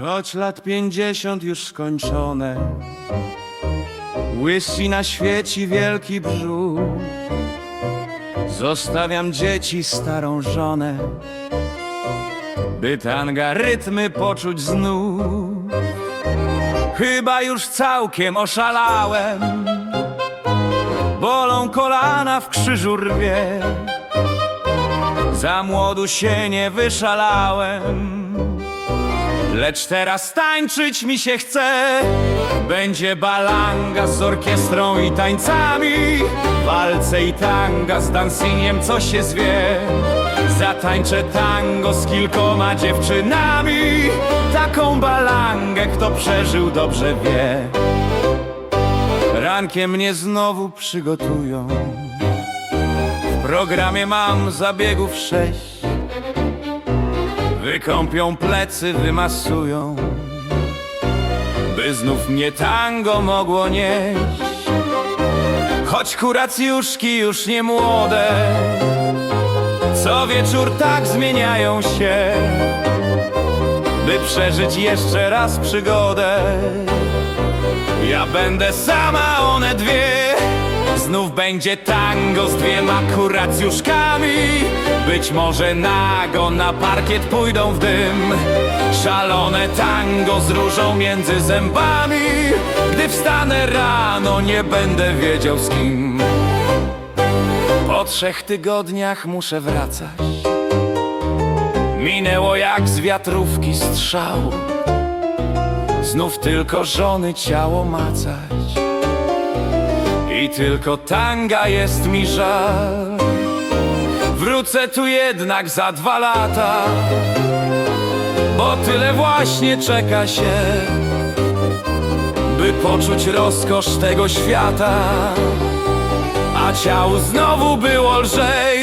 Choć lat pięćdziesiąt już skończone Łysy na świeci wielki brzuch. Zostawiam dzieci, starą żonę By tanga rytmy poczuć znów. Chyba już całkiem oszalałem Bolą kolana w krzyżu rwie. Za młodu się nie wyszalałem Lecz teraz tańczyć mi się chce. Będzie balanga z orkiestrą i tańcami. Walce i tanga z dansingiem co się zwie. Zatańczę tango z kilkoma dziewczynami. Taką balangę kto przeżył dobrze wie. Rankiem mnie znowu przygotują. W programie mam zabiegów sześć Wykąpią plecy, wymasują By znów mnie tango mogło nieść. Choć kuracjuszki już nie młode Co wieczór tak zmieniają się By przeżyć jeszcze raz przygodę. Ja będę sama, one dwie Znów będzie tango z dwiema kuracjuszkami. Być może nago na parkiet pójdą w dym. Szalone tango z różą między zębami. Gdy wstanę rano nie będę wiedział z kim. Po trzech tygodniach muszę wracać. Minęło jak z wiatrówki strzał. Znów tylko żony ciało macać i tylko tanga jest mi żal. Wrócę tu jednak za dwa lata Bo tyle właśnie czeka się By poczuć rozkosz tego świata A ciału znowu było lżej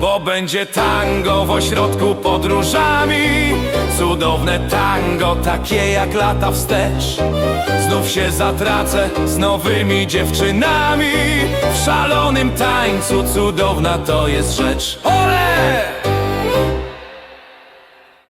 Bo będzie tango w ośrodku podróżami Cudowne tango, takie jak lata wstecz. Znów się zatracę z nowymi dziewczynami. W szalonym tańcu cudowna to jest rzecz. Ole!